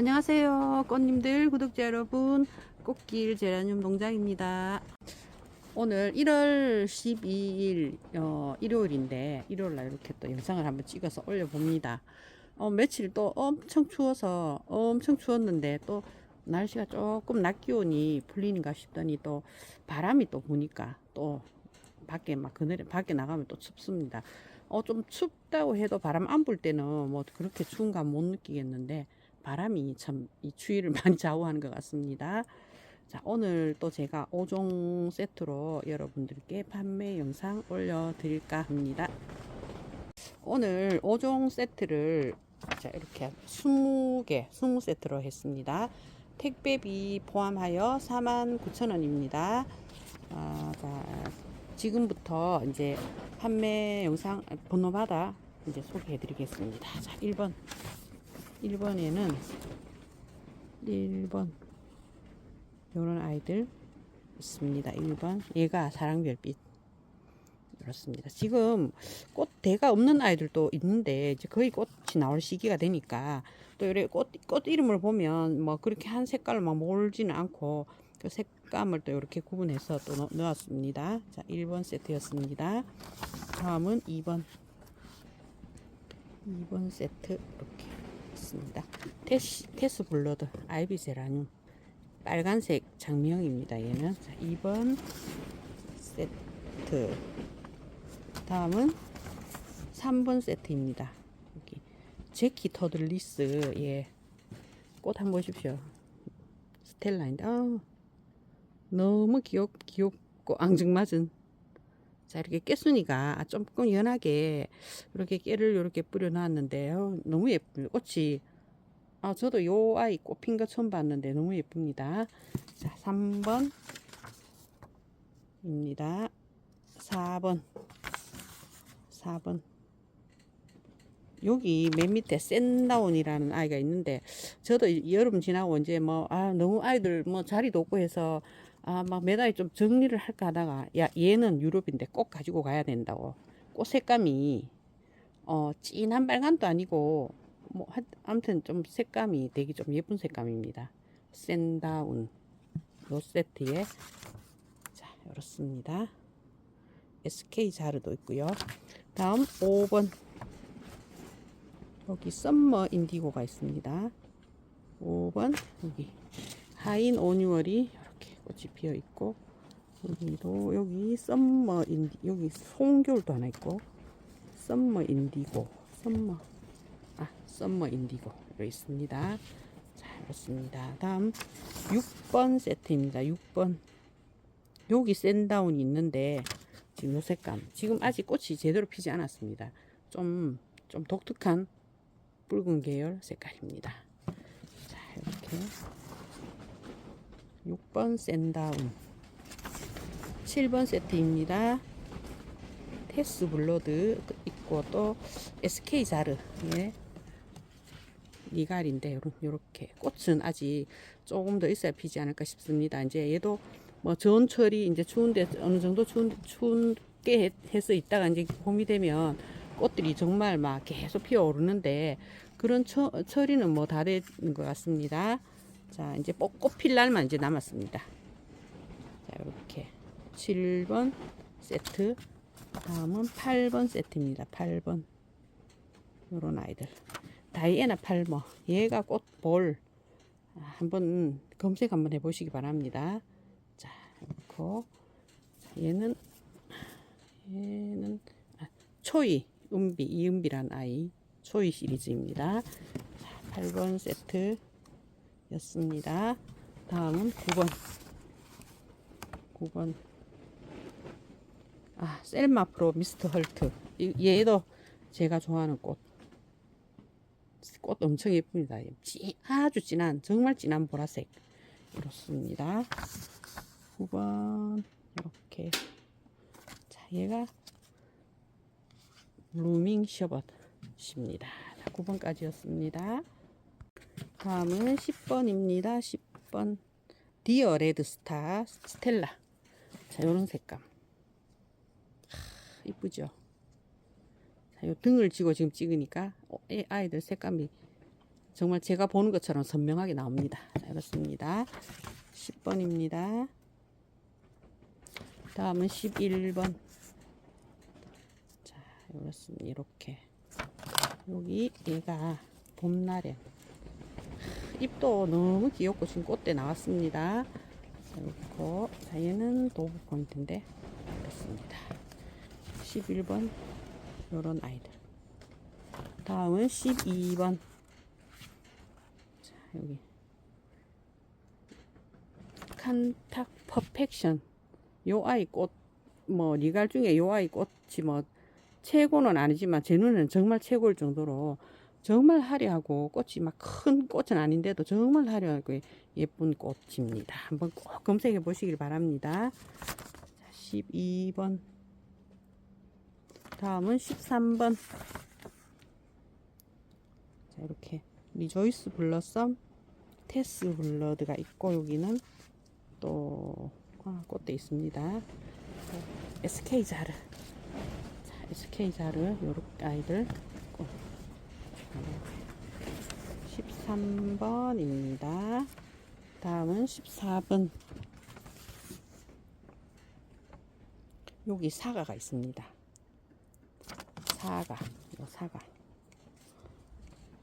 안녕하세요. 꽃님들 구독자 여러분. 꽃길 제라늄 농장입니다. 오늘 1월 12일 어, 일요일인데 일요일날 이렇게 또 영상을 한번 찍어서 올려봅니다. 어, 며칠 또 엄청 추워서 엄청 추웠는데 또 날씨가 조금 낮 기온이 풀리는가 싶더니 또 바람이 또 부니까 또 밖에 막 그늘에 밖에 나가면 또 춥습니다. 어, 좀 춥다고 해도 바람 안 불 때는 뭐 그렇게 추운 감못 느끼겠는데 바람이 참 이 추위를 많이 좌우하는 것 같습니다. 자, 오늘 또 제가 5종 세트로 여러분들께 판매 영상 올려드릴까 합니다. 오늘 5종 세트를 자, 이렇게 20개, 20세트로 했습니다. 택배비 포함하여 49,000원입니다. 아, 자, 지금부터 이제 판매 영상 번호마다 이제 소개해 드리겠습니다. 자, 1번. 1번에는 1번 요런 아이들 있습니다. 1번 얘가 사랑별빛 이렇습니다. 지금 꽃 대가 없는 아이들도 있는데 이제 거의 꽃이 나올 시기가 되니까 또 이래 꽃, 꽃 이름을 보면 뭐 그렇게 한 색깔을 막 몰지는 않고 그 색감을 또 이렇게 구분해서 또 넣, 넣었습니다. 자, 1번 세트였습니다. 다음은 2번 2번 세트 이렇게 있습니다. 테스, 테스 블러드 아이비 제라늄 빨간색 장명입니다. 얘는 자, 2번 세트 다음은 3번 세트입니다. 여기 제키 터들리스 예. 꽃 한번 보십시오. 스텔라인데 어, 너무 귀엽, 귀엽고 앙증맞은 자 이렇게 깨순이가 조금 연하게 이렇게 깨를 이렇게 뿌려놨는데요. 너무 예쁜 꽃이. 아 저도 요 아이 꽃핀 거 처음 봤는데 너무 예쁩니다. 자 3번. 입니다. 4번. 4번. 여기 맨 밑에 센다운이라는 아이가 있는데 저도 여름 지나고 이제 뭐 아 너무 아이들 뭐 자리도 없고 해서 아, 막 매달이 좀 정리를 할까 하다가, 야, 얘는 유럽인데 꼭 가지고 가야 된다고. 꽃 색감이, 어, 진한 빨간도 아니고, 뭐, 하, 아무튼 좀 색감이 되게 좀 예쁜 색감입니다. 센다운. 요 세트에. 자, 이렇습니다. SK 자르도 있고요. 다음 5번. 여기 썸머 인디고가 있습니다. 5번, 여기. 하인 오뉴얼이 꽃이 피어 있고 여기도 여기 썸머 인디 여기 송귤도 하나 있고 썸머 인디고 썸머 아 썸머 인디고 여기 있습니다. 자 이렇습니다. 다음 6번 세트입니다. 6번. 여기 센다운이 있는데 지금 요 색감. 지금 아직 꽃이 제대로 피지 않았습니다. 좀좀 독특한 붉은 계열 색깔입니다. 자 이렇게 6번 센다운 7번 세트입니다 테스 블러드 있고 또 SK 자르 예. 니갈인데 요렇게 꽃은 아직 조금 더 있어야 피지 않을까 싶습니다 이제 얘도 뭐 전철이 이제 추운데 어느 정도 추운 추운게 해서 있다가 이제 봄이 되면 꽃들이 정말 막 계속 피어오르는데 그런 처, 처리는 뭐 다 된 것 같습니다. 자, 이제 꽃필 날만 이제 남았습니다. 자, 이렇게 7번 세트. 다음은 8번 세트입니다. 8번. 요런 아이들. 다이애나 팔머. 얘가 꽃볼. 아, 한번 검색 한번 해보시기 바랍니다. 자, 이렇고 얘는 얘는 아, 초이 은비 이은비란 아이 초이 시리즈입니다. 자, 8번 세트. 였습니다. 다음은 9번. 9번. 아, 셀마 프로 미스터 헐트. 얘도 제가 좋아하는 꽃. 꽃 엄청 예쁩니다. 아주 진한, 정말 진한 보라색. 이렇습니다. 9번. 이렇게. 자, 얘가 루밍 셔벗입니다. 9번까지였습니다. 다음은 10번입니다. 10번 디어 레드스타 스텔라 자 요런 색감 하, 이쁘죠 자, 요 등을 지고 지금 찍으니까 어, 아이들 색감이 정말 제가 보는 것처럼 선명하게 나옵니다. 자, 이렇습니다. 10번입니다. 다음은 11번. 자, 이렇습니다. 이렇게. 여기 얘가 봄날에 잎도 너무 귀엽고 지금 꽃대 나왔습니다. 자, 이렇고 자, 얘는 도브 포인트인데 이렇습니다. 11번 요런 아이들. 다음은 12번. 자, 여기 칸탁 퍼펙션. 요 아이 꽃, 뭐, 리갈 중에 요 아이 꽃이 뭐, 최고는 아니지만, 제 눈에는 정말 최고일 정도로, 정말 화려하고, 꽃이 막 큰 꽃은 아닌데도 정말 화려하고 예쁜 꽃입니다. 한번 꼭 검색해 보시길 바랍니다. 자, 12번. 다음은 13번. 자, 이렇게, 리조이스 블러썸, 테스 블러드가 있고, 여기는 또, 아, 꽃대 있습니다. SK 자르. 자, SK 자르, 요렇게 아이들. 꽃. 13번입니다. 다음은 14번. 여기 사과가 있습니다. 사과, 요 사과.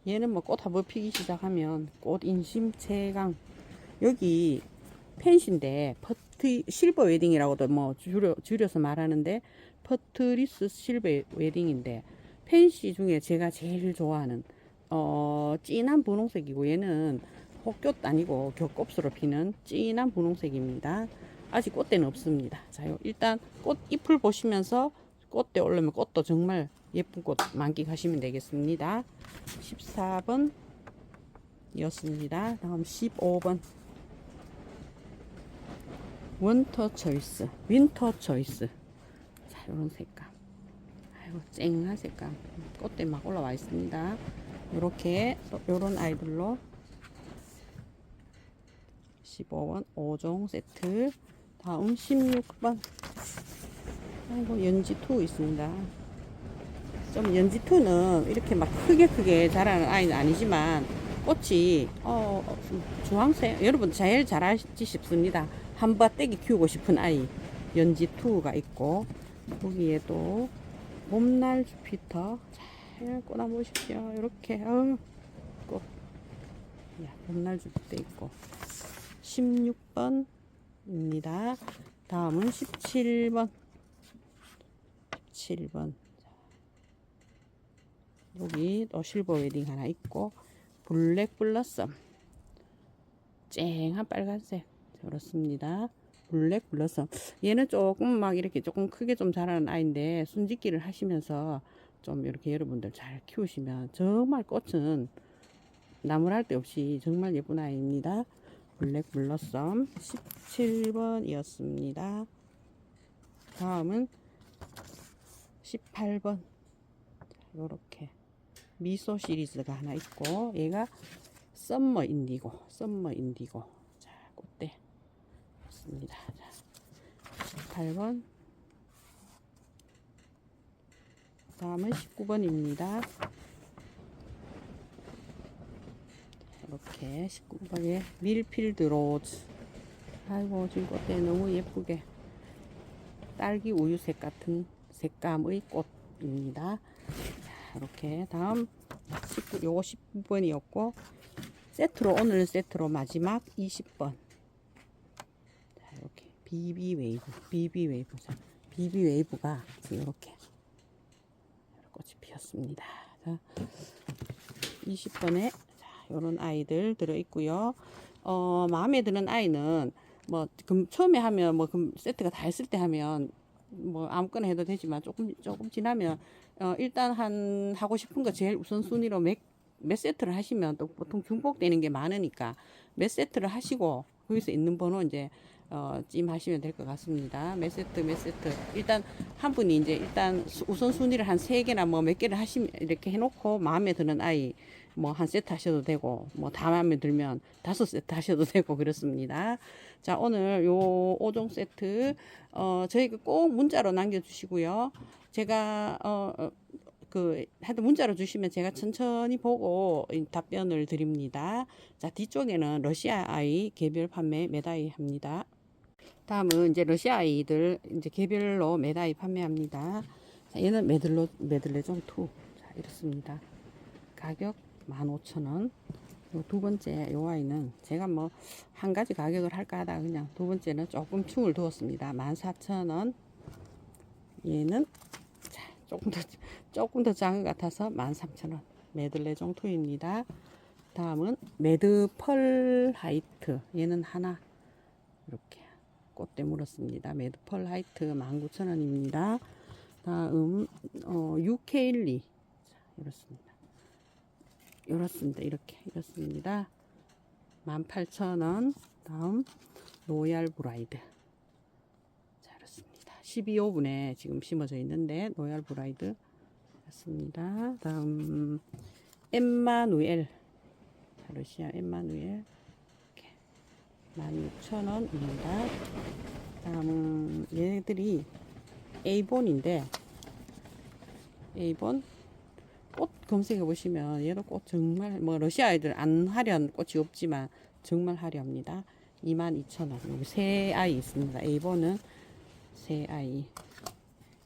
얘는 뭐 꽃 한번 피기 시작하면 꽃 인심 채강. 여기 펜시인데 퍼트 실버 웨딩이라고도 뭐 줄여 줄여서 말하는데 퍼트리스 실버 웨딩인데 펜시 중에 제가 제일 좋아하는 어 진한 분홍색이고 얘는 혹교도 아니고 겹곱스로 피는 진한 분홍색입니다. 아직 꽃대는 없습니다. 자, 요 일단 꽃 잎을 보시면서 꽃대 올르면 꽃도 정말 예쁜 꽃 만끽하시면 되겠습니다. 14번 이었습니다. 다음 15번 원터 초이스, 윈터 초이스. 자, 요런 색감. 아이고, 쨍한 색감. 꽃대 막 올라와 있습니다. 요렇게, 요런 아이들로 15번 5종 세트. 다음 16번. 아이고, 연지2 있습니다. 좀 연지2는 이렇게 막 크게 크게 자라는 아이는 아니지만 꽃이, 어, 주황색, 여러분 제일 잘 아시지 싶습니다. 한바 떼기 키우고 싶은 아이 연지2가 있고 거기에 또 봄날 주피터. 잘 꺼내보십시오. 이렇게. 어, 꽃 야, 봄날 주피터 있고. 16번입니다. 다음은 17번. 17번. 여기 또 실버 웨딩 하나 있고 블랙 블러썸. 쨍한 빨간색. 그렇습니다. 블랙 블러썸. 얘는 조금 막 이렇게 조금 크게 좀 자라는 아이인데 순짓기를 하시면서 좀 이렇게 여러분들 잘 키우시면 정말 꽃은 나무랄 데 없이 정말 예쁜 아이입니다. 블랙 블러썸 17번이었습니다. 다음은 18번. 요렇게 미소 시리즈가 하나 있고 얘가 썸머 인디고 썸머 인디고 있습니다. 자, 18번. 다음은 19번입니다. 이렇게 19번에 밀필드 로즈. 아이고, 지금 꽃대 너무 예쁘게 딸기 우유색 같은 색감의 꽃입니다. 자, 이렇게 다음 19, 요거 19번이었고 세트로 오늘 세트로 마지막 20번. 비비 웨이브, 비비 웨이브, 자, 비비 웨이브가 지금 이렇게 꽃이 피었습니다. 자, 20번에 자, 이런 아이들 들어 있고요. 어, 마음에 드는 아이는 뭐 금, 처음에 하면 뭐 금, 세트가 다 했을 때 하면 뭐 아무거나 해도 되지만 조금 조금 지나면 어, 일단 한 하고 싶은 거 제일 우선 순위로 몇, 몇 세트를 하시면 또 보통 중복되는 게 많으니까 몇 세트를 하시고 거기서 있는 번호 이제 어, 찜하시면 될 것 같습니다. 몇 세트, 몇 세트. 일단 한 분이 이제 일단 수- 우선순위를 한 세 개나 뭐 몇 개를 하시면 이렇게 해놓고 마음에 드는 아이 뭐 한 세트 하셔도 되고 뭐 다 마음에 들면 다섯 세트 하셔도 되고 그렇습니다. 자, 오늘 요 5종 세트 어, 저희가 꼭 문자로 남겨주시고요. 제가 어, 어, 그 하여튼 문자로 주시면 제가 천천히 보고 이 답변을 드립니다. 자 뒤쪽에는 러시아 아이 개별 판매 매다이 합니다. 다음은 이제 러시아 아이들 이제 개별로 매다이 판매합니다. 자, 얘는 메들로 메들레종 2. 자, 이렇습니다. 가격 15,000원. 요두 번째 요 아이는 제가 뭐 한 가지 가격을 할까 하다가 그냥 두 번째는 조금 춤을 두었습니다. 14,000원. 얘는 자, 조금 더 조금 더 작은 것 같아서 13,000원. 메들레종 2입니다. 다음은 매드 펄 하이트. 얘는 하나 이렇게 꽃대 물었습니다. 매드 펄 하이트 19,000원입니다. 다음 어, UK12 자, 이렇습니다. 이렇습니다. 이렇게 이렇습니다. 18,000원. 다음 로얄 브라이드. 자, 이렇습니다. 12호분에 지금 심어져 있는데 로얄 브라이드 였습니다. 다음 엠마누엘. 자, 러시아 엠마누엘. 이렇게 16,000원입니다. 다음은 얘네들이 A본인데 A본 꽃 검색해 보시면 얘도 꽃 정말 뭐 러시아 아이들 안 화려한 꽃이 없지만 정말 화려합니다. 22,000원. 여기 세 아이 있습니다. A본은 세 아이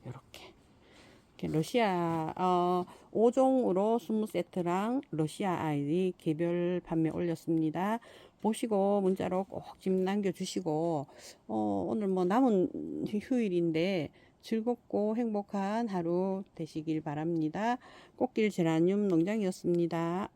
이렇게 러시아 어 5종으로 20세트랑 러시아 아이디 개별 판매 올렸습니다. 보시고 문자로 꼭집 남겨주시고 어, 오늘 뭐 남은 휴일인데 즐겁고 행복한 하루 되시길 바랍니다. 꽃길 제라늄 농장이었습니다.